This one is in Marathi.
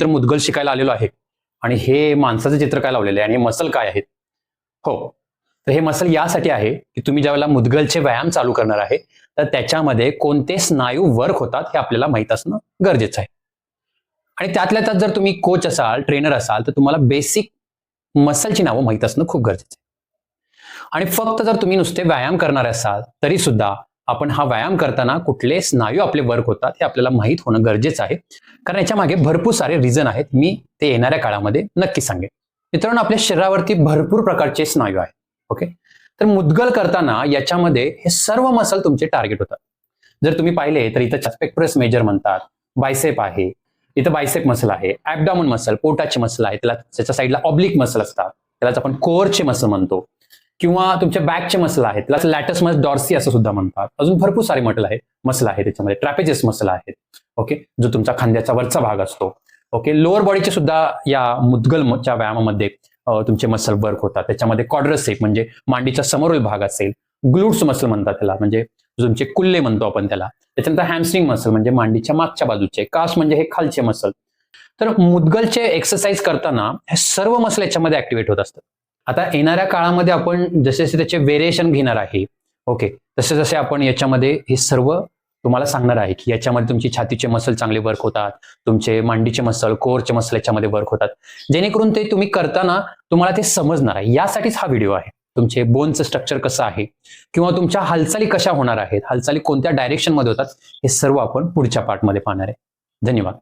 तर मुदगल शिकायला आलेलो आहे. आणि हे माणसाचं चित्र काय लावलेलं आहे आणि हे मसल काय आहेत? हो. तर हे मसल यासाठी आहे की तुम्ही ज्यावेळेला मुदगलचे व्यायाम चालू करणार आहे तर त्याच्यामध्ये कोणते स्नायू वर्क होतात हे आपल्याला माहीत असणं गरजेचं आहे. आणि त्यातल्या त्यात जर तुम्ही कोच असाल ट्रेनर असाल तर तुम्हाला बेसिक मसलची नावं माहीत असणं खूप गरजेचं आहे. आणि फक्त जर तुम्ही नुसते व्यायाम करणार असाल तरी सुद्धा आपण हा व्यायाम करताना कुठले स्नायू आपले वर्क होतात हे आपल्याला माहीत होणं गरजेचं आहे. कारण याच्या मागे भरपूर सारे रिझन आहेत. मी ते येणाऱ्या काळामध्ये नक्की सांगेन. मित्रांनो आपल्या शरीरावरती भरपूर प्रकारचे स्नायू आहेत. ओके तर मुदगल करताना याच्यामध्ये हे सर्व मसल तुमचे टार्गेट होतात. जर तुम्ही पाहिले तर इथं पेक्टोरस मेजर म्हणतात. बायसेप आहे. इथं बायसेप मसल आहे. ऍबडॉमन मसल पोटाचे मसल आहे. त्याला त्याच्या साईडला ऑब्लिक मसल असतात. त्यालाच आपण कोअरचे मसल म्हणतो. किंवा तुमच्या बॅकचे मसल आहेत. त्याला लॅटस मसल डॉर्सी असं सुद्धा म्हणतात. अजून भरपूर सारे मटल आहे मसल आहे त्याच्यामध्ये. ट्रॅपेजेस मसल आहेत. ओके जो तुमचा खांद्याचा वरचा भाग असतो. ओके लोअर बॉडीचे सुद्धा या मुदगलच्या व्यायामामध्ये तुमचे मसल वर्क होतात. त्याच्यामध्ये कॉड्रसेप म्हणजे मांडीचा समोरील भाग असेल. ग्लूट्स मसल म्हणतात त्याला. म्हणजे तुमचे कुल्ले म्हणतो आपण त्याला. त्याच्यानंतर हॅमस्ट्रिंग मसल म्हणजे मांडीच्या मागच्या बाजूचे. कास म्हणजे हे खालचे मसल तर मुदगलचे एक्सरसाइज करताना हे सर्व मसल याच्यामध्ये ऍक्टिव्हेट होत असतात आता येणाऱ्या काळामध्ये आपण जसे जसे त्याचे वेरिएशन घेणार आहे ओके तसे जसे आपण याच्यामध्ये हे सर्व तुम्हाला सांगणार आहे की याच्यामध्ये तुमची छातीचे मसल चांगले वर्क होतात तुमचे मांडीचे मसल कोरचे मसल याच्यामध्ये वर्क होतात. जेणेकरून ते तुम्ही करताना तुम्हाला ते समजणार आहे. यासाठीच हा व्हिडिओ आहे. तुमचे बोनचं स्ट्रक्चर कसं आहे किंवा तुमच्या हालचाली कशा होणार आहेत हालचाली कोणत्या डायरेक्शनमध्ये होतात हे सर्व आपण पुढच्या पार्टमध्ये पाहणार आहे. धन्यवाद.